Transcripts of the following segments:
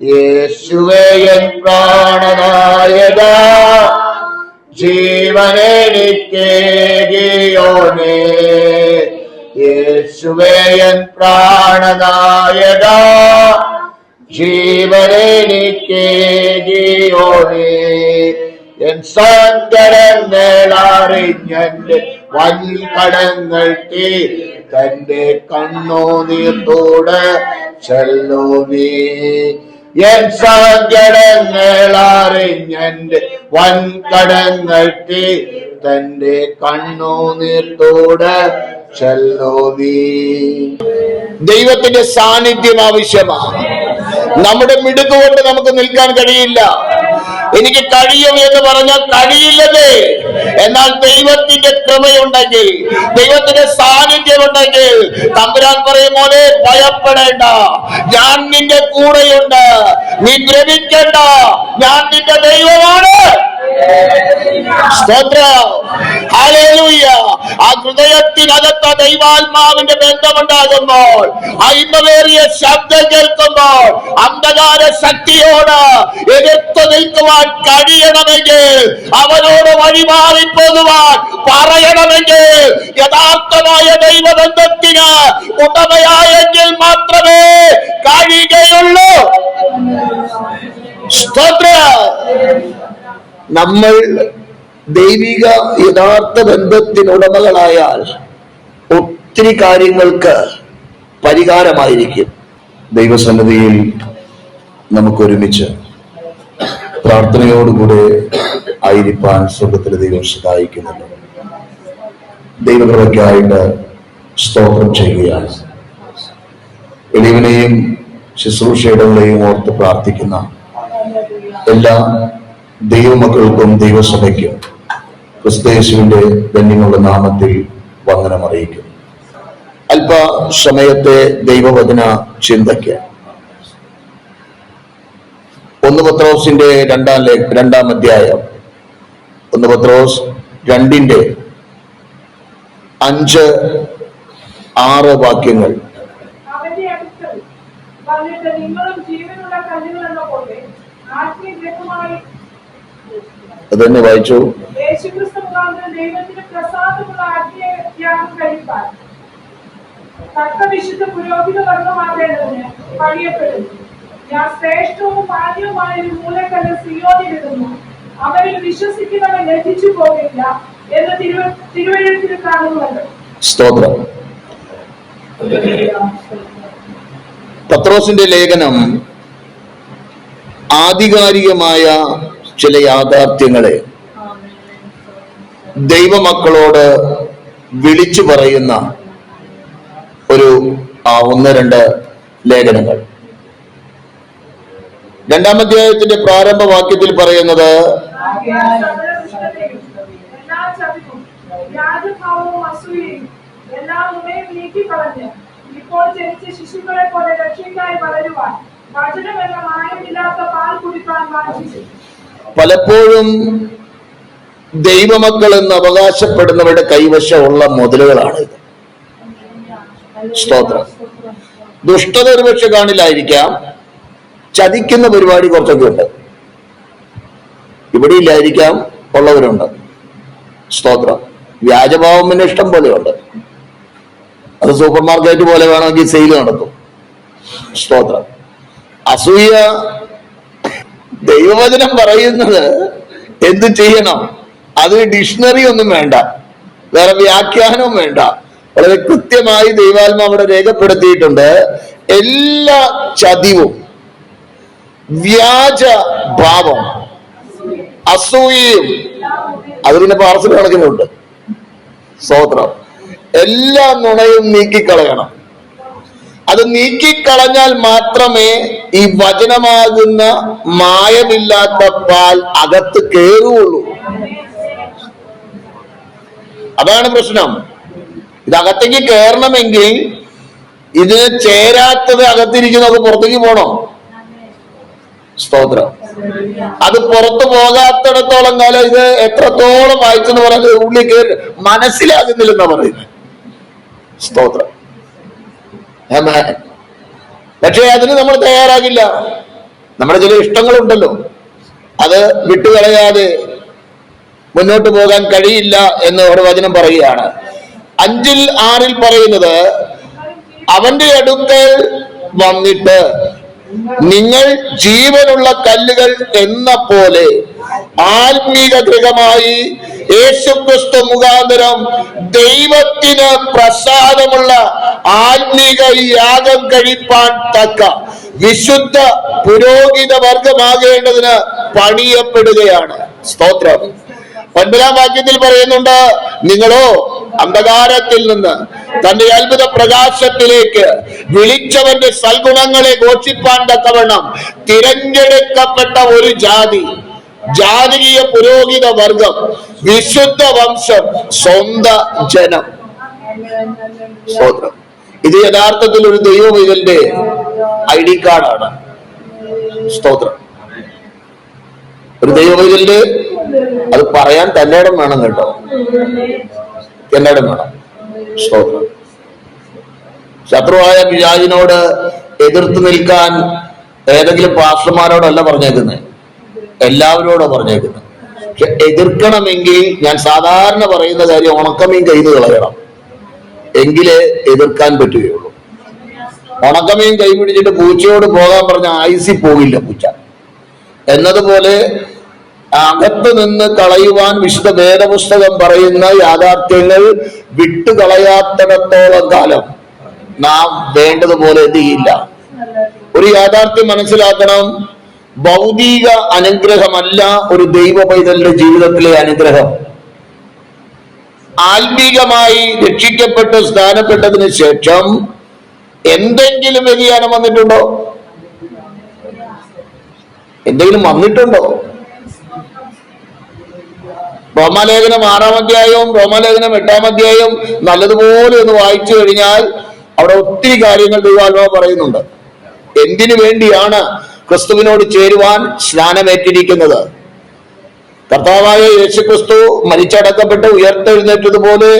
യേശുവേ N പ്രാണനായക ജീവനെനിക്കേകിയോനേ യേശുവേയൻ പ്രാണനായക ജീവനെനിക്കേകിയോനേ N സങ്കടങ്ങൾ വൻകടങ്ങൾ തീ തന്റെ കണ്ണോ കണ്ണുനീർത്തോട് ചെല്ലോ നീ എൻ സങ്കടങ്ങൾ അറിഞ്ഞെന്റെ വൻകടങ്ങൾ തീ തന്റെ കണ്ണുനീർത്തോട് ചെല്ലോ നീ. ദൈവത്തിന്റെ സാന്നിധ്യം ആവശ്യമാണ്. നമ്മുടെ മിടുക്കുകൊണ്ട് നമുക്ക് നിൽക്കാൻ കഴിയില്ല. എനിക്ക് കഴിയും എന്ന് പറഞ്ഞാൽ കഴിയില്ലതേ. എന്നാൽ ദൈവത്തിന്റെ കൃപയുണ്ടെങ്കിൽ ദൈവത്തിന്റെ സാന്നിധ്യം ഉണ്ടെങ്കിൽ തമ്പുരാൻ പറയും മോനെ ഭയപ്പെടേണ്ട. ഞാൻ നിന്റെ കൂടെയുണ്ട്. നീ ദ്രവിക്കേണ്ട ഞാൻ നിന്റെ ദൈവമാണ്. സ്തോത്രം. ആ ഹൃദയത്തിനകത്ത ദൈവാത്മാവിന്റെ ബന്ധമുണ്ടാകുമ്പോൾ അയിമവേറിയ ശബ്ദം കേൾക്കുമ്പോൾ അന്ധകാര ശക്തിയോട് എതിർത്ത് നിൽക്കുവാൻ കഴിയണമെങ്കിൽ അവനോട് വഴിമാറി പോകുവാൻ പറയണമെങ്കിൽ യഥാർത്ഥമായ ദൈവബന്ധത്തിന് ഉടമയായെങ്കിൽ മാത്രമേ കഴിയുകയുള്ളൂ. സ്തോത്രം. നമ്മൾ ദൈവിക യഥാർത്ഥ ബന്ധത്തിനുടമകളായാൽ ഒത്തിരി കാര്യങ്ങൾക്ക് പരിഹാരമായിരിക്കും. ദൈവസന്നിധിയിൽ നമുക്കൊരുമിച്ച് പ്രാർത്ഥനയോടുകൂടെ ആയിരിക്കാൻ സ്വർഗത്തിലെ ദൈവം സഹായിക്കുന്നുണ്ട്. ദൈവകൃപയ്ക്കായിട്ട് സ്തോത്രം ചെയ്യുകയാണ്. എളിവിനെയും ശുശ്രൂഷയുടെയും ഓർത്ത് പ്രാർത്ഥിക്കുന്ന എല്ലാ ദൈവമക്കൾക്കും ദൈവസഭയ്ക്കും ക്രിസ്തയേശുവിന്റെ ധന്യമുള്ള നാമത്തിൽ വന്ദനം അറിയിക്കും. അല്പ സമയത്തെ ദൈവവചന ചിന്തയ്ക്ക്. ഒന്ന് പത്രോസിന്റെ രണ്ടാം ലേ രണ്ടാം അധ്യായം. ഒന്ന് പത്രോസ് രണ്ടിന്റെ അഞ്ച് ആറ് വാക്യങ്ങൾ. നിങ്ങളും ജീവനുള്ള കല്ലുകളെന്ന പോലെ ആത്മീയമായി അത് തന്നെ വായിച്ചു പുരോഹിത വർഗമാകേണ്ടതിന് പണിയപ്പെടുന്നു. ഞാൻ ശ്രേഷ്ഠവും മാന്യവുമായ ഒരു മൂലക്കല്ല് സിയോനിലിടുന്നു അവരിൽ വിശ്വസിക്കുന്നവൻ ലഭിച്ചു പോകില്ല എന്ന് തിരുവ തിരുവഴുത്തിൽ കാണുന്നുണ്ട്. സ്തോത്രം. പത്രോസിന്റെ ലേഖനം ആധികാരികമായ ചില യാഥാർത്ഥ്യങ്ങളെ ദൈവമക്കളോട് വിളിച്ചു പറയുന്ന ഒരു ആ ഒന്ന് രണ്ട് ലേഖനങ്ങൾ. രണ്ടാം അധ്യായത്തിന്റെ പ്രാരംഭ വാക്യത്തിൽ പറയുന്നത് ശിശുക്കളെ പോലെ പാൽ പലപ്പോഴും ദൈവമക്കൾ എന്ന് അവകാശപ്പെടുന്നവരുടെ കൈവശമുള്ള മുതലുകളാണ് ഇത്. സ്തോത്രം. ദുഷ്ടത ഒരുപക്ഷെ കാണില്ലായിരിക്കാം. ചതിക്കുന്ന പരിപാടി കുറച്ചൊക്കെ ഉണ്ട്. ഇവിടെ ഇല്ലായിരിക്കാം ഉള്ളവരുണ്ട്. സ്തോത്രം. വ്യാജഭാവം പിന്നെ ഇഷ്ടം പോലെയുണ്ട്. അത് സൂപ്പർ മാർക്കറ്റ് പോലെ വേണമെങ്കിൽ സെയിൽ നടത്തും. സ്തോത്രം. അസൂയ ദൈവവചനം പറയുന്നത് എന്ത് ചെയ്യണം? അത് ഡിക്ഷണറി ഒന്നും വേണ്ട. വേറെ വ്യാഖ്യാനവും വേണ്ട. വളരെ കൃത്യമായി ദൈവാത്മ അവിടെ രേഖപ്പെടുത്തിയിട്ടുണ്ട്. എല്ലാ ചതിവും വ്യാജ ഭാവം അസൂയയും അത് പിന്നെ പാർസൽ കണക്കിനുണ്ട്. സ്വോത്രം എല്ലാ നുണയും നീക്കിക്കളയണം. അത് നീക്കിക്കളഞ്ഞാൽ മാത്രമേ ഈ വചനമാകുന്ന മായമില്ലാത്ത പാൽ അകത്ത് കയറുകയുള്ളൂ അതാണ് പ്രശ്നം. ഇത് അകത്തേക്ക് കയറണമെങ്കിൽ ഇതിന് ചേരാത്തത് അകത്തിരിക്കുന്നത് പുറത്തേക്ക് പോണോ സ്തോത്രം. അത് പുറത്തു പോകാത്തിടത്തോളം കാലം ഇത് എത്രത്തോളം വായിച്ചെന്ന് പറഞ്ഞത് ഉള്ളിൽ കയറി മനസ്സിലാകുന്നില്ലെന്നാ പറയുന്നത്. സ്തോത്രം. പക്ഷേ അതിന് നമ്മൾ തയ്യാറാകില്ല. നമ്മുടെ ചില ഇഷ്ടങ്ങളുണ്ടല്ലോ. അത് വിട്ടുകളയാതെ മുന്നോട്ട് പോകാൻ കഴിയില്ല എന്ന് ഒരു വചനം പറയുകയാണ്. അഞ്ചിൽ ആറിൽ പറയുന്നത് അവന്റെ അടുക്കൽ വന്നിട്ട് നിങ്ങൾ ജീവനുള്ള കല്ലുകൾ എന്ന പോലെ ആത്മീക ഗൃഹമായി യേശുക്രിസ്തു മുഖാന്തരം ദൈവത്തിന് പ്രസാദമുള്ള ആത്മീക യാഗം കഴിപ്പാൻ തക്ക. വിശുദ്ധ പുരോഹിത വർഗമാകേണ്ടതിന് പണിയപ്പെടുകയാണ്. സ്തോത്രം. ഒൻപതാം വാക്യത്തിൽ പറയുന്നുണ്ട് നിങ്ങളോ അന്ധകാരത്തിൽ നിന്ന് തന്റെ അത്ഭുത പ്രകാശത്തിലേക്ക് വിളിച്ചവന്റെ സൽഗുണങ്ങളെ ഘോഷിപ്പാൻ തക്കവണ്ണം തിരഞ്ഞെടുക്കപ്പെട്ട ഒരു ജാതി ജാതീയ പുരോഹിത വർഗം വിശുദ്ധ വംശം സ്വന്ത ജനം. ഇത് യഥാർത്ഥത്തിൽ ഒരു ദൈവം ഇതിന്റെ ഐ ഡി കാർഡാണ്. സ്തോത്രം. ഒരു ദൈവവൈതലിന്റെ അത് പറയാൻ തന്നെയിടം വേണം കേട്ടോ. തന്നെയിടം വേണം. സ്തോത്രം. ശത്രുവായ പിശാചിനോട് എതിർത്ത് നിൽക്കാൻ ഏതെങ്കിലും പാസ്റ്റർമാരോടല്ല പറഞ്ഞേക്കുന്നത് എല്ലാവരോടാ പറഞ്ഞേക്കുന്നത് പക്ഷെ എതിർക്കണമെങ്കിൽ ഞാൻ സാധാരണ പറയുന്ന കാര്യം ഉണക്കമീൻ കയ്യിൽ കളയണം. എങ്കിലേ എതിർക്കാൻ പറ്റുകയുള്ളൂ. ഉണക്കമീൻ കൈ പിടിച്ചിട്ട് പൂച്ചയോട് പോകാൻ പറഞ്ഞ ആയുസി പോകില്ല പൂച്ച. എന്നതുപോലെ അകത്ത് നിന്ന് കളയുവാൻ വിശുദ്ധ വേദപുസ്തകം പറയുന്ന യാഥാർത്ഥ്യങ്ങൾ വിട്ടുകളയാത്തിടത്തോളം കാലം നാം വേണ്ടതുപോലെ എന്ത് ഒരു യാഥാർത്ഥ്യം മനസ്സിലാക്കണം. ഭൗതിക അനുഗ്രഹമല്ല ഒരു ദൈവ പൈതലിന്റെ ജീവിതത്തിലെ അനുഗ്രഹം. ആത്മീകമായി രക്ഷിക്കപ്പെട്ട് സ്ഥാനപ്പെട്ടതിന് ശേഷം എന്തെങ്കിലും വ്യതിയാനം വന്നിട്ടുണ്ടോ? എന്തെങ്കിലും വന്നിട്ടുണ്ടോ? റോമാലേഖനം ആറാം അധ്യായവും റോമാലേഖനം എട്ടാം അധ്യായവും നല്ലതുപോലെ ഒന്ന് വായിച്ചു കഴിഞ്ഞാൽ അവിടെ ഒത്തിരി കാര്യങ്ങൾ ദൈവാത്മാവ് പറയുന്നുണ്ട്. എന്തിനു വേണ്ടിയാണ് ക്രിസ്തുവിനോട് ചേരുവാൻ സ്നാനമേറ്റിരിക്കുന്നത്. കർത്താവായ യേശുക്രിസ്തു മരിച്ചടക്കപ്പെട്ട് ഉയർത്തെഴുന്നേറ്റതുപോലെ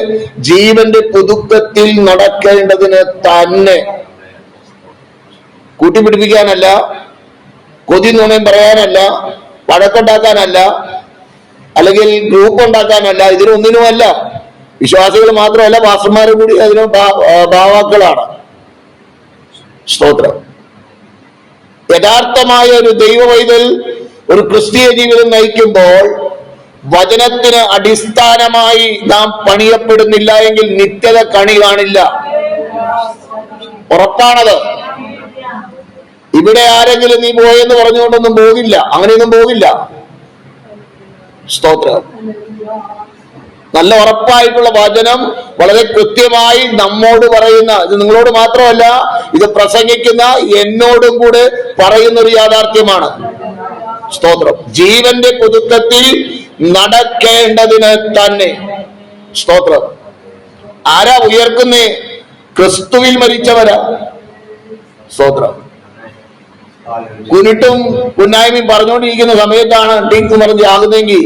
ജീവന്റെ പുതുക്കത്തിൽ നടക്കേണ്ടതിന് തന്നെ കൂട്ടിപ്പിടിപ്പിക്കാനല്ല കൊതി നുണയും പറയാനല്ല വഴക്കുണ്ടാക്കാനല്ല അല്ലെങ്കിൽ ഗ്രൂപ്പ് ഉണ്ടാക്കാനല്ല ഇതിനൊന്നിനുമല്ല വിശ്വാസികൾ മാത്രമല്ല പാസ്റ്റർമാരും കൂടി അതിന് ഭാവാക്കളാണ്. സ്തോത്രം. യഥാർത്ഥമായ ഒരു ദൈവവൈതൽ ഒരു ക്രിസ്തീയ ജീവിതം നയിക്കുമ്പോൾ വചനത്തിന് അടിസ്ഥാനമായി നാം പണിയപ്പെടുന്നില്ല എങ്കിൽ നിത്യത കണി കാണില്ല. ഉറപ്പാണത്. ഇവിടെ ആരെങ്കിലും നീ പോയെന്ന് പറഞ്ഞുകൊണ്ടൊന്നും പോകില്ല അങ്ങനെയൊന്നും പോകില്ല സ്തോത്രം. നല്ല ഉറപ്പായിട്ടുള്ള വചനം വളരെ കൃത്യമായി നമ്മോട് പറയുന്ന ഇത് നിങ്ങളോട് മാത്രമല്ല ഇത് പ്രസംഗിക്കുന്ന എന്നോടും കൂടെ പറയുന്ന ഒരു യാഥാർത്ഥ്യമാണ്. സ്തോത്രം. ജീവന്റെ പുതുക്കത്തിൽ നടക്കേണ്ടതിന് തന്നെ. സ്തോത്രം. ആരാ ഉയർക്കുന്നേ? ക്രിസ്തുവിൽ മരിച്ചവരാ. സ്തോത്രം. കുനിട്ടും കുന്നായ്മയും പറഞ്ഞുകൊണ്ടിരിക്കുന്ന സമയത്താണ് ടീക്ക് മറിഞ്ഞ് ആകുന്നെങ്കിൽ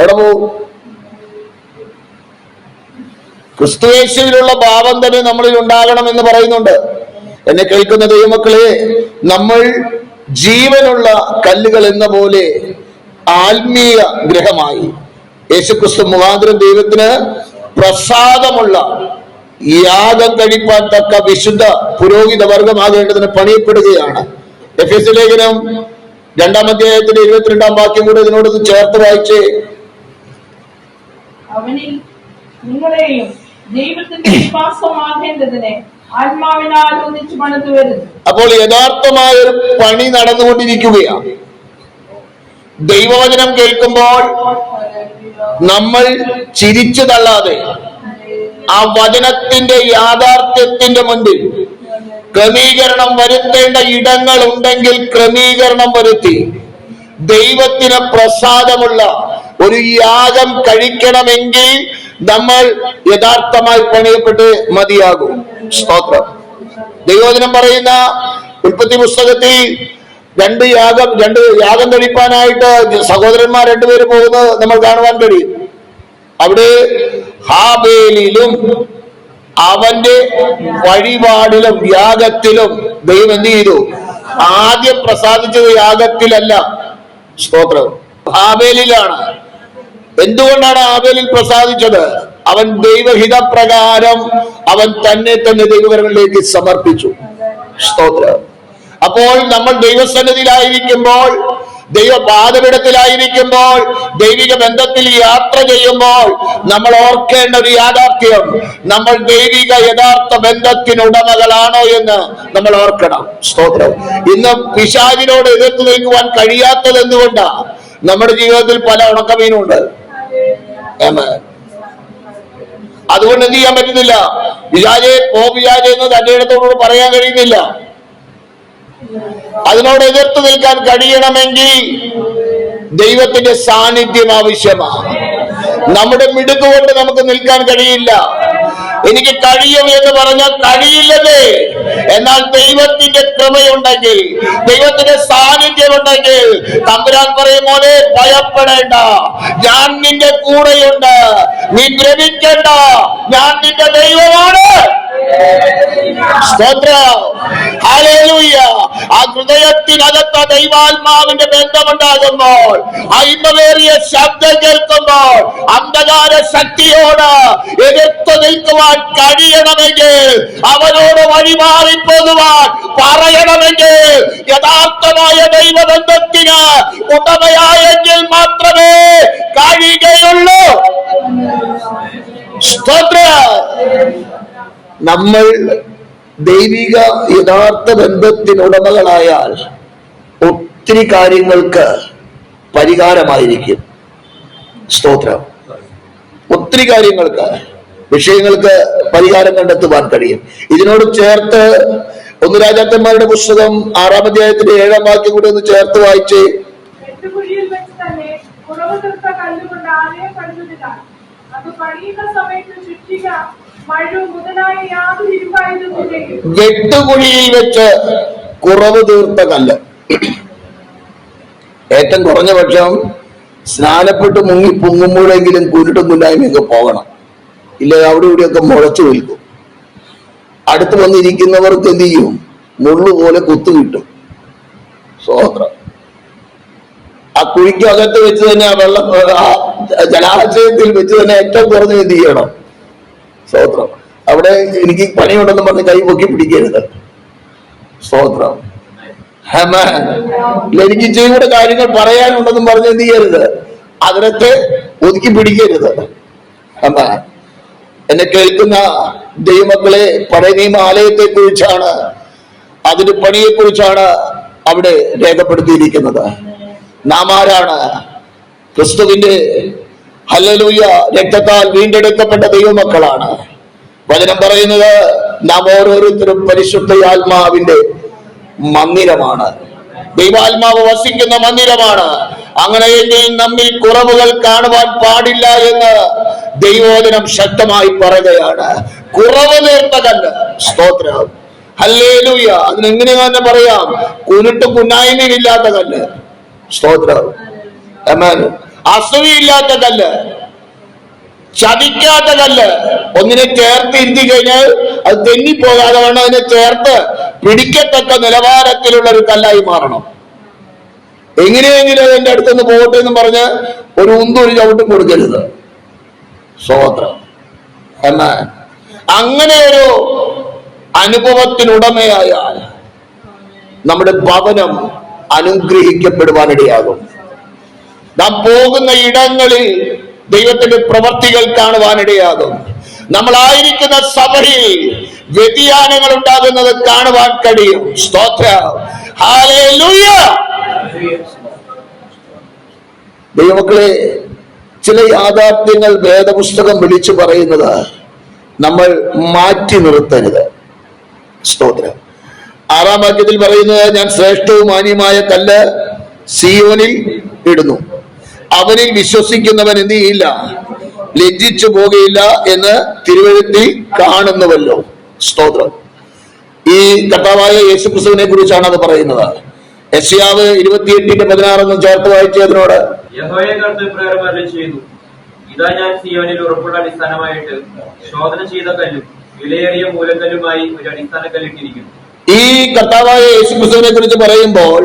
എവിടെ പോവും ക്രിസ്തുവേശുവിലുള്ള ഭാവം തന്നെ നമ്മളിൽ ഉണ്ടാകണം എന്ന് പറയുന്നുണ്ട്. എന്നെ കേൾക്കുന്ന ദൈവമക്കളെ നമ്മൾ ജീവനുള്ള കല്ലുകൾ എന്ന പോലെ ആത്മീയ ഗ്രഹമായി. യേശുക്രിസ്തു മുഖാന്തരം ദൈവത്തിന് പ്രസാദമുള്ള യാഗം കഴിപ്പാൻ തക്ക വിശുദ്ധ പുരോഹിത വർഗമാകേണ്ടതിന് പണിയപ്പെടുകയാണ്. എഫ് എസ് ലേഖനം രണ്ടാം അധ്യായത്തിന്റെ ഇരുപത്തിരണ്ടാം വാക്യം കൂടെ ഇതിനോട് ചേർത്ത് വായിച്ചേ. അവനിൽ നിങ്ങളെയും ദൈവത്തിന്റെ വിശ്വാസമാകേണ്ടതിന് ആത്മാവിനാൽ ഒന്നിച്ചു വരുന്നു. അപ്പോൾ യഥാർത്ഥമായ ഒരു പണി നടന്നുകൊണ്ടിരിക്കുകയാണ്. ദൈവവചനം കേൾക്കുമ്പോൾ നമ്മൾ ചിരിച്ചു തള്ളാതെ ആ വചനത്തിന്റെ യാഥാർത്ഥ്യത്തിന്റെ മുൻപിൽ ക്രമീകരണം വരുത്തേണ്ട ഇടങ്ങൾ ഉണ്ടെങ്കിൽ ക്രമീകരണം വരുത്തി ദൈവത്തിന് പ്രസാദമുള്ള ഒരു യാഗം കഴിക്കണമെങ്കിൽ നമ്മൾ യഥാർത്ഥമായി പണിയപ്പെട്ട് മതിയാകും. സ്തോത്രം. ദൈവോദനം പറയുന്ന ഉൽപ്പത്തി പുസ്തകത്തിൽ രണ്ട് യാഗം രണ്ട് യാഗം കഴിപ്പാനായിട്ട് സഹോദരന്മാർ രണ്ടുപേര് പോകുന്നത് നമ്മൾ കാണുവാൻ കഴിയും. അവിടെ ഹാബേലിലും അവന്റെ വഴിപാടിലും യാഗത്തിലും ദൈവം എന്ത് ചെയ്തു? ആദ്യം പ്രസാദിച്ചത് യാഗത്തിലല്ല. സ്തോത്രം. ആബേലിലാണ് എന്തുകൊണ്ടാണ് ആബേലിൽ പ്രസാദിച്ചത്? അവൻ ദൈവഹിത പ്രകാരം അവൻ തന്നെ തന്നെ ദൈവകരങ്ങളിലേക്ക് സമർപ്പിച്ചു. സ്തോത്രം. അപ്പോൾ നമ്മൾ ദൈവസന്നിധിയിലായിരിക്കുമ്പോൾ ദൈവ പാതപിടത്തിലായിരിക്കുമ്പോൾ ദൈവിക ബന്ധത്തിൽ യാത്ര ചെയ്യുമ്പോൾ നമ്മൾ ഓർക്കേണ്ട ഒരു യാഥാർത്ഥ്യം നമ്മൾ ദൈവിക യഥാർത്ഥ ബന്ധത്തിന് ഉടമകളാണോ എന്ന് നമ്മൾ ഓർക്കണം. സ്തോത്രം. ഇന്ന് പിശാചിനോട് എതിർത്ത് നിൽക്കുവാൻ കഴിയാത്തത് എന്തുകൊണ്ടാണ് നമ്മുടെ ജീവിതത്തിൽ പല ഉണക്കമീനുണ്ട്. Amen. അതുകൊണ്ട് എന്ത് ചെയ്യാൻ പറ്റുന്നില്ല? വിചാരെ പോ വിചാരെ എന്ന് തന്റെ ഇടത്തോട് പറയാൻ കഴിയുന്നില്ല. അതിനോട് എതിർത്ത് നിൽക്കാൻ കഴിയണമെങ്കിൽ ദൈവത്തിന്റെ സാന്നിധ്യം ആവശ്യമാണ്. നമ്മുടെ മിടുക്കുകൊണ്ട് നമുക്ക് നിൽക്കാൻ കഴിയില്ല. എനിക്ക് കഴിയും എന്ന് പറഞ്ഞാൽ കഴിയില്ലതേ. എന്നാൽ ദൈവത്തിന്റെ കൃപയുണ്ടെങ്കിൽ ദൈവത്തിന്റെ സാന്നിധ്യം ഉണ്ടെങ്കിൽ തമ്പുരാൻ പറയും പോലെ ഭയപ്പെടേണ്ട. ഞാൻ നിന്റെ കൂടെയുണ്ട്. നീ ഭ്രമിക്കേണ്ട. ഞാൻ നിന്റെ ദൈവമാണ്. ആ ഹൃദയത്തിനകത്ത ദൈവാത്മാവിന്റെ ബന്ധമുണ്ടാകുമ്പോൾ അയിമവേറിയ ശബ്ദം കേൾക്കുമ്പോൾ അന്ധകാര ശക്തിയോട് എതിർത്തു നിൽക്കുവാൻ കഴിയണമെങ്കിൽ അവനോട് വഴിമാറി പോകുവാൻ പറയണമെങ്കിൽ യഥാർത്ഥമായ ദൈവബന്ധത്തിന് ഉടമയായെങ്കിൽ മാത്രമേ കഴിയുകയുള്ളൂ. സ്തോത്രം. നമ്മൾ ദൈവിക യഥാർത്ഥ ബന്ധത്തിനുടമകളായാൽ ഒത്തിരി കാര്യങ്ങൾക്ക് പരിഹാരമായിരിക്കും. സ്തോത്രം. ഒത്തിരി കാര്യങ്ങൾക്ക് വിഷയങ്ങൾക്ക് പരിഹാരം കണ്ടെത്തുവാൻ കഴിയും. ഇതിനോട് ചേർത്ത് ഒന്ന് രാജാക്കന്മാരുടെ പുസ്തകം ആറാം അധ്യായത്തിന്റെ ഏഴാം വാക്യം കൂടി ഒന്ന് ചേർത്ത് വായിച്ച്. അത് പണിയുന്ന സമയത്ത് ചുറ്റിക വെട്ടുകുഴിയിൽ വെച്ച് കുറവ് തീർത്ത കല്ല്. ഏറ്റവും കുറഞ്ഞ പക്ഷം സ്നാനപ്പെട്ട് മുങ്ങി പൊങ്ങുമ്പോഴെങ്കിലും കുരുട്ടും കുല്ലായ്മയൊക്കെ പോകണം. ഇല്ല അവിടെ ഇവിടെയൊക്കെ മുളച്ചു നിൽക്കും. അടുത്ത് വന്നിരിക്കുന്നവർക്ക് എന്ത് ചെയ്യും? മുള്ളു പോലെ കുത്തു കിട്ടും. സ്വോത്രം. ആ കുഴിക്കകത്ത് വെച്ച് തന്നെ ആ വെള്ളം ആ ജലാശയത്തിൽ വെച്ച് തന്നെ ഏറ്റവും കുറഞ്ഞ് എന്ത് ചെയ്യണം? സ്തോത്രം. അവിടെ എനിക്ക് പണിയുണ്ടെന്ന് പറഞ്ഞ് കൈ പൊക്കി പിടിക്കരുത്. സ്തോത്രം. എനിക്ക് ഇച്ചിരി കൂടെ കാര്യങ്ങൾ പറയാനുണ്ടെന്നും പറഞ്ഞ് എന്ത് ചെയ്യരുത്. അതിനൊക്കെ ഒതുക്കി പിടിക്കരുത്. ഹമാൻ. എന്നെ കേൾക്കുന്ന ദൈവമക്കളെ പഴയ നിയമ ആലയത്തെ കുറിച്ചാണ് അതിന്റെ പണിയെ കുറിച്ചാണ് അവിടെ രേഖപ്പെടുത്തിയിരിക്കുന്നത്. നാം ആരാണ്? ക്രിസ്തുവിന്റെ ഹല്ലലൂയ രക്തത്താൽ വീണ്ടെടുക്കപ്പെട്ട ദൈവമക്കളാണ്. വചനം പറയുന്നത് നാം ഓരോരുത്തരും പരിശുദ്ധ ആത്മാവിന്റെ മന്ദിരമാണ്. ദൈവാത്മാവ് വസിക്കുന്ന മന്ദിരമാണ്. അങ്ങനെയെങ്കിൽ നമ്മിൽ കുറവുകൾ കാണുവാൻ പാടില്ല എന്ന് ദൈവോദനം ശക്തമായി പറയുകയാണ്. കുറവ് നേർത്ത സ്തോത്രം. ഹല്ലേലൂയ. അതിനെങ്ങനെ തന്നെ പറയാം. കുരുട്ട് കുന്നായ്മയില്ലാത്ത കല്ല് സ്തോത്രം. അസൂയില്ലാത്ത കല്ല് ചതിക്കാത്ത കല്ല് ഒന്നിനെ ചേർത്ത് ഇരുത്തി കഴിഞ്ഞാൽ അത് തെന്നിപ്പോകാതെ വേണം അതിനെ ചേർത്ത് പിടിക്കത്തക്ക നിലവാരത്തിലുള്ള ഒരു കല്ലായി മാറണം. എങ്ങനെയെങ്കിലും എന്റെ അടുത്തുനിന്ന് പോകട്ടെ എന്ന് പറഞ്ഞ് ഒരു ഉന്തും ഒരു ചവിട്ടും കൊടുക്കരുത്. സ്വോത്രം. എന്നാ അങ്ങനെ ഒരു അനുഭവത്തിനുടമയായാൽ നമ്മുടെ ഭവനം അനുഗ്രഹിക്കപ്പെടുവാനിടയാകും. നാം പോകുന്ന ഇടങ്ങളിൽ ദൈവത്തിന്റെ പ്രവർത്തികൾ കാണുവാനിടയാകും നമ്മളായിരിക്കുന്ന സഭയിൽ വ്യതിയാനങ്ങൾ ഉണ്ടാകുന്നത് കാണുവാൻ കഴിയും. സ്തോത്ര. ദൈവക്കളെ ചില യാഥാർത്ഥ്യങ്ങൾ വേദപുസ്തകം വിളിച്ചു പറയുന്നത് നമ്മൾ മാറ്റി നിർത്തരുത്. സ്തോത്ര. ആറാം വാക്യത്തിൽ പറയുന്നത് ഞാൻ ശ്രേഷ്ഠവും മാന്യമായ കല്ല് സിയോനിൽ ഇടുന്നു. അവനിൽ വിശ്വസിക്കുന്നവൻ എന്ത് ചെയ്യില്ല? ലജ്ജിച്ചു പോകുകയില്ല എന്ന് തിരുവഴുത്തി കാണുന്നുവല്ലോ. സ്തോത്രം. ഈ കർത്താവായ യേശുക്രിസ്തുവിനെ കുറിച്ചാണ് അത് പറയുന്നത്. യശയാവ് ഇരുപത്തിയെട്ടിന്റെ പതിനാറെന്ന് ചേർത്ത് വായിച്ചു അതിനോട്. ഇതാ ഞാൻ സിയോനിൽ ഉറപ്പുള്ള അടിസ്ഥാനമായിട്ട് ശോധന ചെയ്ത കല്ലും വിലയേറിയ മൂലക്കല്ലുമായി ഒരു അടിസ്ഥാന കല്ലിട്ടിരിക്കുന്നു. ഈ കർത്താവായ യേശു ക്രിസ്തുവിനെ കുറിച്ച് പറയുമ്പോൾ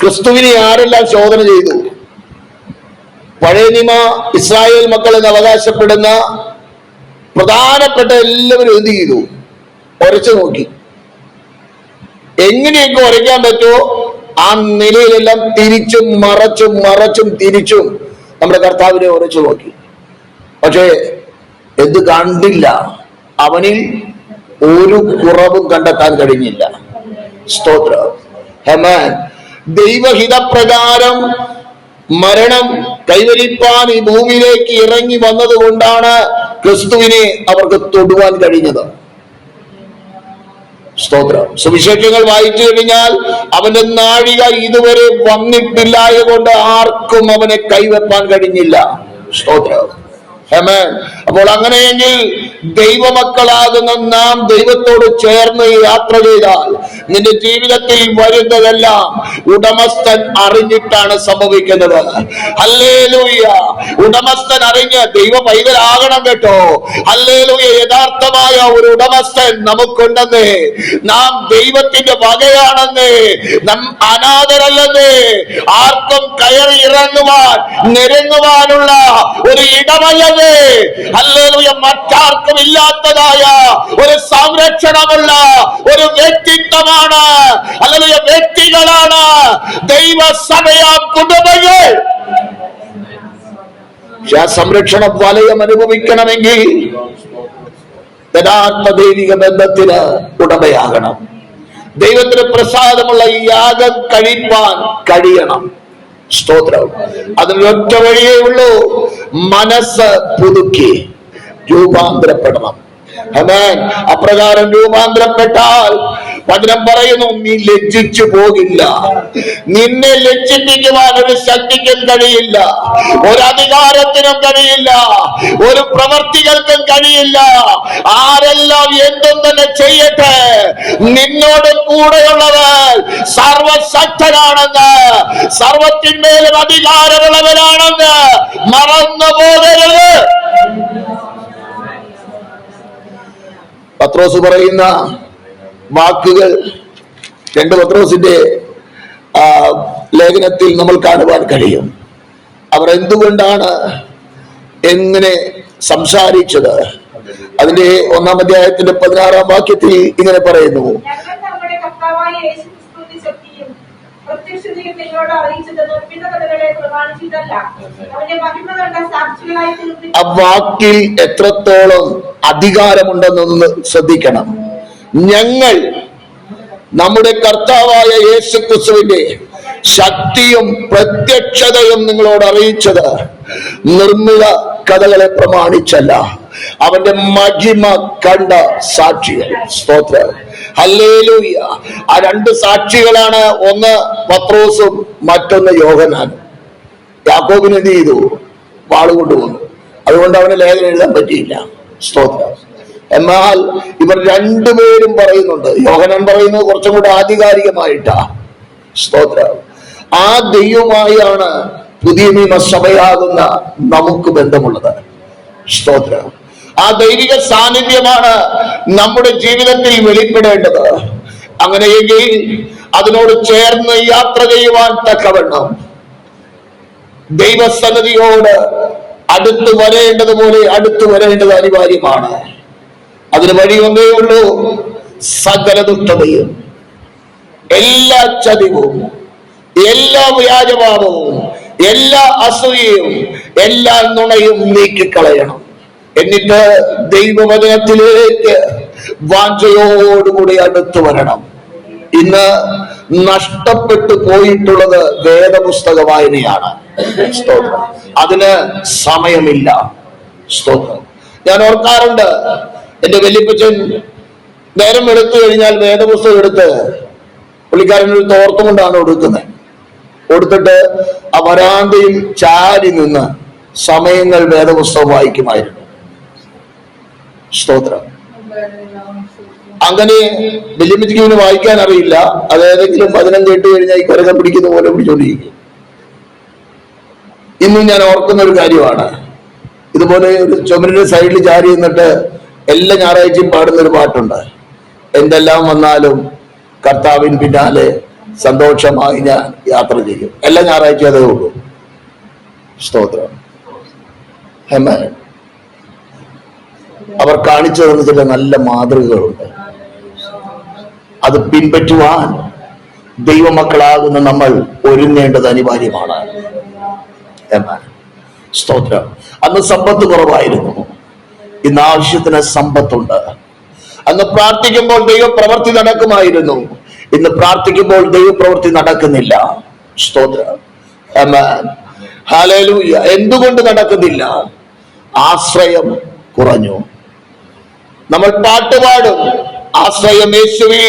ക്രിസ്തുവിനെ ആരെല്ലാം ശോധന ചെയ്തു? പഴയ നിയമ ഇസ്രായേൽ മക്കൾ എന്ന് അവകാശപ്പെടുന്ന പ്രധാനപ്പെട്ട എല്ലാവരും എന്ത് ചെയ്തു? ഉരച്ചു നോക്കി. എങ്ങനെയൊക്കെ ഉരയ്ക്കാൻ പറ്റുമോ ആ നിലയിലെല്ലാം തിരിച്ചും മറച്ചും മറച്ചും തിരിച്ചും നമ്മുടെ കർത്താവിനെ ഉരച്ചു നോക്കി. പക്ഷേ എന്ത് കണ്ടില്ല. അവനിൽ ഒരു കുറവും കണ്ടെത്താൻ കഴിഞ്ഞില്ല. സ്തോത്ര. ഹെമാൻ. ദൈവഹിതപ്രകാരം മരണം കൈവരിപ്പാൻ ഈ ഭൂമിയിലേക്ക് ഇറങ്ങി വന്നതുകൊണ്ടാണ് ക്രിസ്തുവിനെ അവർക്ക് തൊടുവാൻ കഴിഞ്ഞത്. സ്തോത്രം. സുവിശേഷങ്ങൾ വായിച്ചു കഴിഞ്ഞാൽ അവന്റെ നാഴിക ഇതുവരെ വന്നിട്ടില്ലായ കൊണ്ട് ആർക്കും അവനെ കൈവെപ്പാൻ കഴിഞ്ഞില്ല. സ്തോത്രം. ഹെമൻ അപ്പോൾ അങ്ങനെയെങ്കിൽ ദൈവമക്കളാകുന്ന നാം ദൈവത്തോട് ചേർന്ന് യാത്ര ചെയ്താൽ നിന്റെ ജീവിതത്തിൽ വരുന്നതെല്ലാം ഉടമസ്ഥൻ അറിഞ്ഞിട്ടാണ് സംഭവിക്കുന്നത്. ഹല്ലേലൂയ. ഉടമസ്ഥൻ അറിഞ്ഞ് ദൈവ പൈതലാകണം കേട്ടോ. ഹല്ലേലൂയ. യഥാർത്ഥമായ ഒരു ഉടമസ്ഥൻ നമുക്കുണ്ടെന്ന്. നാം ദൈവത്തിന്റെ വകയാണെന്ന്. നാം അനാഥരല്ലെന്ന്. ആർക്കും കയറി ഇറങ്ങുവാൻ നിരങ്ങുവാനുള്ള ഒരു ഇടമല്ലെന്ന്. മറ്റാർക്കും ഇല്ലാത്തതായ ഒരു സംരക്ഷണമുള്ള ഒരു വ്യക്തിത്വമാണ്. ഹല്ലേലൂയ വ്യക്തികളാണ് ദൈവസഭയാം കുടുംബങ്ങൾ. സംരക്ഷണ വലയം അനുഭവിക്കണമെങ്കിൽ യഥാർത്ഥ ദൈവിക ബന്ധത്തിന് ഉടമയാകണം. ദൈവത്തിന് പ്രസാദമുള്ള യാഗം കഴിപ്പാൻ കഴിയണം. സ്തോത്രം. അതിനൊറ്റ വഴിയേ ഉള്ളൂ. മനസ്സ് പുതുക്കി. രൂപാന്തരപ്പെടണം. അപ്രകാരം രൂപാന്തരപ്പെട്ടാൽ വചനം പറയുന്നു നീ ലജ്ജിച്ചു പോകില്ല. നിന്നെ ലജ്ജിപ്പിക്കുവാൻ ഒരു ശക്തിക്കും കഴിയില്ല. ഒരു അധികാരത്തിനും കഴിയില്ല. ഒരു പ്രവർത്തികൾക്കും കഴിയില്ല. ആരെല്ലാം എന്തും തന്നെ ചെയ്യട്ടെ നിന്നോട് കൂടെയുള്ളവർ സർവശക്തനാണെന്ന് സർവത്തിന്മേലും അധികാരമുള്ളവരാണെന്ന് മറന്നു പോകരുത്. പത്രോസ് പറയുന്ന വാക്കുകൾ രണ്ട് പത്രോസിന്റെ ആ, ലേഖനത്തിൽ നമ്മൾ കാണുവാൻ കഴിയും. അവർ എന്തുകൊണ്ടാണ് എങ്ങനെ സംസാരിച്ചത്? അതിന്റെ ഒന്നാം അധ്യായത്തിന്റെ പതിനാറാം വാക്യത്തിൽ ഇങ്ങനെ പറയുന്നു. ആ വാക്കിൽ എത്രത്തോളം അധികാരമുണ്ടെന്നൊന്ന് ശ്രദ്ധിക്കണം. ഞങ്ങൾ നമ്മുടെ കർത്താവായ യേശു ക്രിസ്തുവിന്റെ ശക്തിയും പ്രത്യക്ഷതയും നിങ്ങളോട് അറിയിച്ചത്. നിർമ്മിത കഥകളെ പ്രമാണിച്ചല്ല. അവന്റെ മഹിമ കണ്ട സാക്ഷികൾ. സ്തോത്ര. ഹല്ലേലൂയ. ആ രണ്ട് സാക്ഷികളാണ് ഒന്ന് പത്രോസും മറ്റൊന്ന് യോഹനാനും യാക്കോബിന് എന്ത് ചെയ്തു? വാൾ അതുകൊണ്ട് അവന് ലേഖനം എഴുതാൻ പറ്റിയില്ല. സ്തോത്രം. എന്നാൽ ഇവർ രണ്ടുപേരും പറയുന്നുണ്ട് യോഹനൻ പറയുന്നത് കുറച്ചും കൂടെ ആധികാരികമായിട്ടാ. സ്തോത്രം. ആ ദൈവമായാണ് പുതിയ നിയമസഭയാകുന്ന നമുക്ക് ബന്ധമുള്ളത്. സ്തോത്രം. ആ ദൈവിക സാന്നിധ്യമാണ് നമ്മുടെ ജീവിതത്തിൽ വെളിപ്പെടേണ്ടത്. അങ്ങനെയെങ്കിൽ അതിനോട് ചേർന്ന് യാത്ര ചെയ്യുവാൻ തക്കവണ്ണം. ദൈവസന്നതിയോട് അടുത്തു വരേണ്ടതുപോലെ അടുത്തു വരേണ്ടത് അനിവാര്യമാണ്. അതിന് വഴി ഒന്നേ ഉള്ളൂ. സകല ദുഷ്ടതയും എല്ലാ ചതിവും എല്ലാ വ്യാജഭാവവും എല്ലാ അസൂയയും എല്ലാ നുണയും നീക്കിക്കളയണം. എന്നിട്ട് ദൈവവചനത്തിലേക്ക് വാഞ്ചയോടുകൂടി അടുത്തു വരണം. ഇന്ന് നഷ്ടപ്പെട്ടു പോയിട്ടുള്ളത് വേദപുസ്തക വായനയാണ്. സ്തോത്രം. അതിന് സമയമില്ല. സ്തോത്രം. ഞാൻ ഓർക്കാറുണ്ട് എന്റെ വല്യപ്പച്ചൻ നേരം എടുത്തു കഴിഞ്ഞാൽ വേദപുസ്തകം എടുത്ത് പുള്ളിക്കാരൻ ഒരു തോർത്തും കൊണ്ടാണ് കൊടുക്കുന്നത്. കൊടുത്തിട്ട് ആ വരാന്തയിൽ ചാരി നിന്ന് സമയങ്ങൾ വേദപുസ്തകം വായിക്കുമായിരുന്നു. സ്തോത്രം. അങ്ങനെ ഇവന് വായിക്കാൻ അറിയില്ല. അത് ഏതെങ്കിലും വചനം കേട്ട് കഴിഞ്ഞാൽ ഈ കൊരകം പിടിക്കുന്ന പോലെ പിടിച്ചോണ്ടിരിക്കും. ഇന്നും ഞാൻ ഓർക്കുന്ന ഒരു കാര്യമാണ്. ഇതുപോലെ ഒരു ചുമരിന്റെ സൈഡിൽ ചാരി നിന്നിട്ട് എല്ലാ ഞായറാഴ്ചയും പാടുന്ന ഒരു പാട്ടുണ്ട്. എന്തെല്ലാം വന്നാലും കർത്താവിൻ പിന്നാലെ സന്തോഷമായി ഞാൻ യാത്ര ചെയ്യും. എല്ലാ ഞായറാഴ്ച അതേ ഉള്ളൂ. സ്തോത്രം. Amen. അവർ കാണിച്ചു തന്ന ചില നല്ല മാതൃകകളുണ്ട്. അത് പിൻപറ്റുവാൻ ദൈവമക്കളാകുന്ന നമ്മൾ ഒരുങ്ങേണ്ടത് അനിവാര്യമാണ്. സ്തോത്രം. അന്ന് സമ്പത്ത് കുറവായിരുന്നു. ഇന്ന് ആവശ്യത്തിന് സമ്പത്തുണ്ട്. അന്ന് പ്രാർത്ഥിക്കുമ്പോൾ ദൈവപ്രവൃത്തി നടക്കുമായിരുന്നു. ഇന്ന് പ്രാർത്ഥിക്കുമ്പോൾ ദൈവപ്രവൃത്തി നടക്കുന്നില്ല. സ്തോത്രം. എന്തുകൊണ്ട് നടക്കുന്നില്ല? ആശ്രയം കുറഞ്ഞു. നമ്മൾ പാട്ടുപാടും ആശ്രയം യേശുവിൽ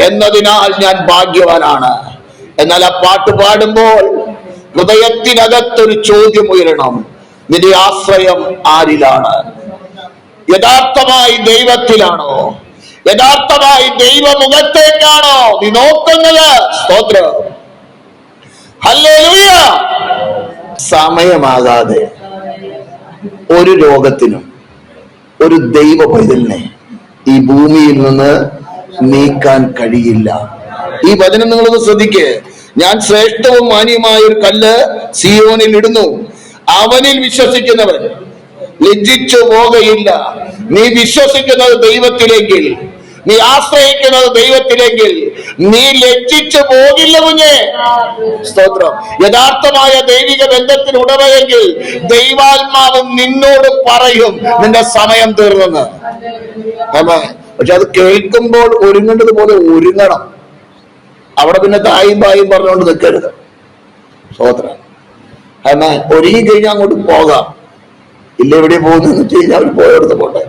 എന്നതിനാൽ ഞാൻ ഭാഗ്യവാനാണ്. എന്നാൽ ആ പാട്ട് പാടുമ്പോൾ ഹൃദയത്തിനകത്തൊരു ചോദ്യം ഉയരണം. നിന്റെ ആശ്രയം ആരിലാണ്? യഥാർത്ഥമായി ദൈവത്തിലാണോ? യഥാർത്ഥമായി ദൈവമുഖത്തേക്കാണോ? നീ നോക്കുന്നത്? സ്തോത്രം. സമയമാകാതെ ഒരു രോഗത്തിനും ഒരു ദൈവ പൈതലിനെ ഈ ഭൂമിയിൽ നിന്ന് നീക്കാൻ കഴിയില്ല. ഈ വചനം നിങ്ങളൊന്ന് ശ്രദ്ധിക്കേ. ഞാൻ ശ്രേഷ്ഠവും മാന്യമായ ഒരു കല്ല് സിയോനിൽ ഇടുന്നു. അവനിൽ വിശ്വസിക്കുന്നവൻ. ലജ്ജിച്ചു പോകയില്ല. നീ വിശ്വസിക്കുന്നത് ദൈവത്തിലെങ്കിൽ നീ ആശ്രയിക്കുന്നത് ദൈവത്തിലെങ്കിൽ നീ ലജ്ജിച്ചു പോകില്ല കുഞ്ഞെ. സ്തോത്രം. യഥാർത്ഥമായ ദൈവിക ബന്ധത്തിന് ഉടമയെങ്കിൽ ദൈവാത്മാവ് നിന്നോട് പറയും നിന്റെ സമയം തീർന്നെന്ന്. പക്ഷെ അത് കേൾക്കുമ്പോൾ ഒരുങ്ങേണ്ടത് പോലെ ഒരുങ്ങണം. അവിടെ പിന്നെ തായും പായും പറഞ്ഞുകൊണ്ട് നിൽക്കരുത്. സ്തോത്രം. ആമേ. ഒരുങ്ങി കഴിഞ്ഞാൽ അങ്ങോട്ട് പോകാം. ഇല്ല എവിടെ പോകുന്ന കഴിഞ്ഞാൽ അവർ പോയെടുത്ത് പോട്ടെ.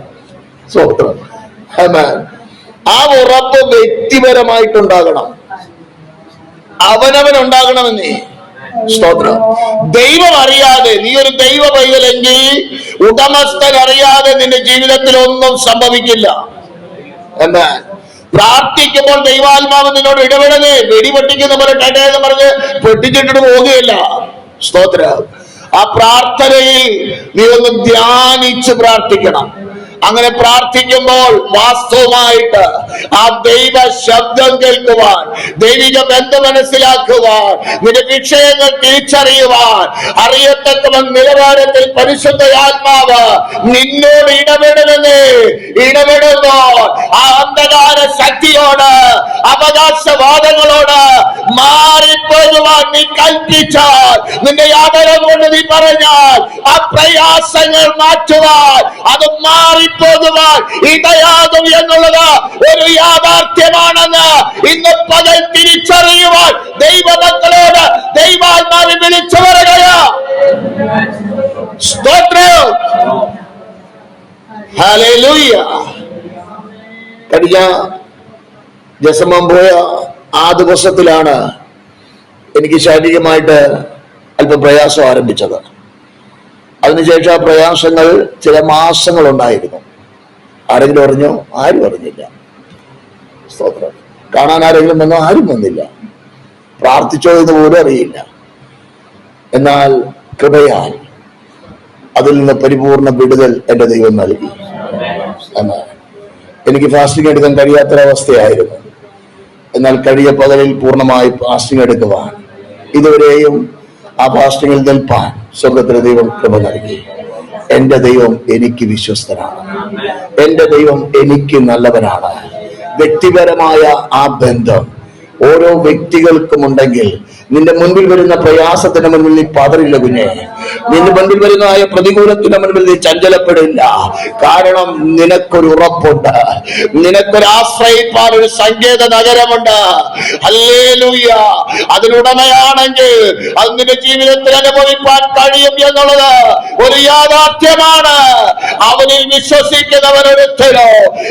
സ്തോത്രം ആമേ ആ ഉറപ്പ് വ്യക്തിപരമായിട്ടുണ്ടാകണം. അവനവൻ ഉണ്ടാകണമെന്നേ സ്തോത്രം ദൈവം അറിയാതെ നീ ഒരു ദൈവ പൈതലെങ്കിൽ ഉടമസ്ഥൻ അറിയാതെ നിന്റെ ജീവിതത്തിൽ ഒന്നും സംഭവിക്കില്ല. എന്നാൽ പ്രാർത്ഥിക്കുമ്പോൾ ദൈവാത്മാവ് നിന്നോട് ഇടപെടലേ. വെടി പൊട്ടിക്കുന്ന പോലെ ടടേ എന്ന് പറഞ്ഞ് പൊട്ടിച്ചിട്ടിട്ട് പോവുകയില്ല. സ്തോത്രം ആ പ്രാർത്ഥനയിൽ നീ ഒന്ന് ധ്യാനിച്ച് പ്രാർത്ഥിക്കണം. അങ്ങനെ പ്രാർത്ഥിക്കുമ്പോൾ വാസ്തവമായിട്ട് ആ ദൈവ ശബ്ദം കേൾക്കുവാൻ ദൈവിക ബന്ധം മനസ്സിലാക്കുവാൻ നിന്റെ വിഷയങ്ങൾ തിരിച്ചറിയുവാൻ അറിയത്തക്കവൻ നിലവാരത്തിൽ പരിശുദ്ധ ആത്മാവ് നിന്നോട് ഇടപെടുമെന്ന് ഇടപെടുന്നു. ആ അന്ധകാര ശക്തിയോട് അവകാശവാദങ്ങളോട് മാറിപ്പോകുവാൻ നീ കൽപ്പിച്ചാൽ നിന്റെ യാതനം കൊണ്ട് നീ പറഞ്ഞാൽ ആ പ്രയാസങ്ങൾ മാറ്റുവാൻ അത് മാറിപ്പോകുവാൻ ഇടയാകും എന്നുള്ളത് ഒരു യാഥാർത്ഥ്യമാണെന്ന് ഇന്ന് പകൽ തിരിച്ചറിയുവാൻ ദൈവമക്കളോട് ദൈവാത്മാവിൽ വിളിച്ചു പറയുകയാ. സ്തോത്രം. കഴിഞ്ഞ ജസമം പോയ ആ ദിവസത്തിലാണ് എനിക്ക് ശാരീരികമായിട്ട് അല്പം പ്രയാസം ആരംഭിച്ചത്. അതിനുശേഷം ആ പ്രയാസങ്ങൾ ചില മാസങ്ങൾ ഉണ്ടായിരുന്നു ആരെങ്കിലും അറിഞ്ഞോ? ആരും അറിഞ്ഞില്ല. സ്തോത്രം. കാണാൻ ആരെങ്കിലും വന്നോ? ആരും വന്നില്ല. പ്രാർത്ഥിച്ചോ എന്ന് പോലും അറിയില്ല. എന്നാൽ കൃപയാൽ അതിൽ നിന്ന് പരിപൂർണ വിടുതൽ എന്റെ ദൈവം നൽകി. എന്നാൽ എനിക്ക് ഫാസ്റ്റിംഗ് എടുക്കാൻ കഴിയാത്തൊരവസ്ഥയായിരുന്നു. എന്നാൽ കഴിയ പകലിൽ പൂർണമായി ഫാസ്റ്റിംഗ് എടുക്കുവാൻ ഇതുവരെയും ആ ഫാസ്റ്റിംഗിൽ നിൽപ്പാൻ സ്വർഗത്തിലെ ദൈവം കൃപ നൽകി. എന്റെ ദൈവം എനിക്ക് വിശ്വസ്തനാണ്. എന്റെ ദൈവം എനിക്ക് നല്ലവനാണ്. വ്യക്തിപരമായ ആ ബന്ധം ഓരോ വ്യക്തികൾക്കും ഉണ്ടെങ്കിൽ നിന്റെ മുൻപിൽ വരുന്ന പ്രയാസത്തിന്റെ മുൻപിൽ നീ പതറില്ല കുഞ്ഞെ. നിന്റെ മുൻപിൽ വരുന്നതായ പ്രതികൂലത്തിന്റെ മുൻപിൽ നീ ചഞ്ചലപ്പെടില്ല. കാരണം നിനക്കൊരു ഉറപ്പുണ്ട്. നിനക്കൊരു ആശ്രയിപ്പാൻ ഒരു സങ്കേത നഗരമുണ്ട്. അല്ലേലൂയ അതിനുടമയാണെങ്കിൽ അത് നിന്റെ ജീവിതത്തിൽ അനുഭവിപ്പാൻ കഴിയും എന്നുള്ളത് ഒരു യാഥാർത്ഥ്യമാണ്. അവനിൽ വിശ്വസിക്കുന്നവരൊരുത്തരോ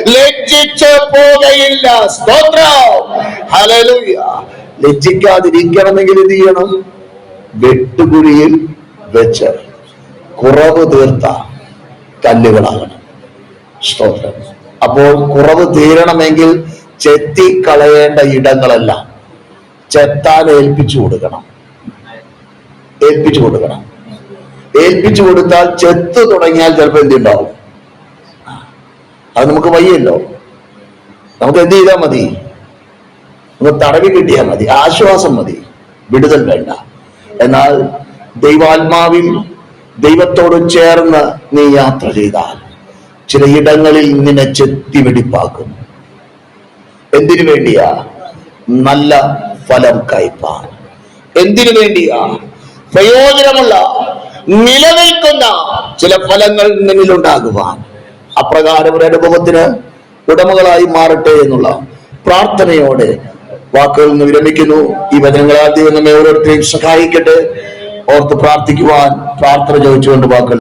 ലജ്ജിച്ചു പോകയില്ല. സ്തോത്രം. ലജ്ജിക്കാതിരിക്കണമെങ്കിൽ എന്ത് ചെയ്യണം? വെട്ടുകുഴിയിൽ വെച്ച് കുറവ് തീർത്ത കല്ലുകളാകണം. സ്തോത്രം. അപ്പോൾ കുറവ് തീരണമെങ്കിൽ ചെത്തി കളയേണ്ട ഇടങ്ങളെല്ലാം. ചെത്താൻ ഏൽപ്പിച്ചു കൊടുക്കണം. ഏൽപ്പിച്ചു കൊടുക്കണം. ഏൽപ്പിച്ചു കൊടുത്താൽ ചെത്ത് തുടങ്ങിയാൽ ചിലപ്പോൾ എന്തുണ്ടാവും അത് നമുക്ക് വയ്യല്ലോ നമുക്ക് എന്ത് ചെയ്താൽ മതി? നമുക്ക് തടവി കിട്ടിയാൽ മതി ആശ്വാസം മതി. വിടുതൽ വേണ്ട. എന്നാൽ ദൈവാത്മാവിൽ ദൈവത്തോട് ചേർന്ന് നീ യാത്ര ചെയ്താൽ ചില ഇടങ്ങളിൽ നിന്നെ ചെത്തി വെടിപ്പാക്കും എന്തിനു വേണ്ടിയാ? നല്ല ഫലം കയ്പാൻ. എന്തിനു വേണ്ടിയാ? പ്രയോജനമുള്ള നിലനിൽക്കുന്ന ചില ഫലങ്ങൾ നിന്നിലുണ്ടാകുവാൻ. അപ്രകാരം ഒരു അനുഭവത്തിന് ഉടമകളായി മാറട്ടെ എന്നുള്ള പ്രാർത്ഥനയോടെ വാക്കുകളിൽ നിന്ന് വിരമിക്കുന്നു. ഈ വചനങ്ങളാൽ ദൈവം നമ്മെ ഓരോരുത്തരെയും സഹായിക്കട്ടെ. ഓർത്ത് പ്രാർത്ഥിക്കുവാൻ പ്രാർത്ഥന ചോദിച്ചുകൊണ്ട് വാക്കുകൾ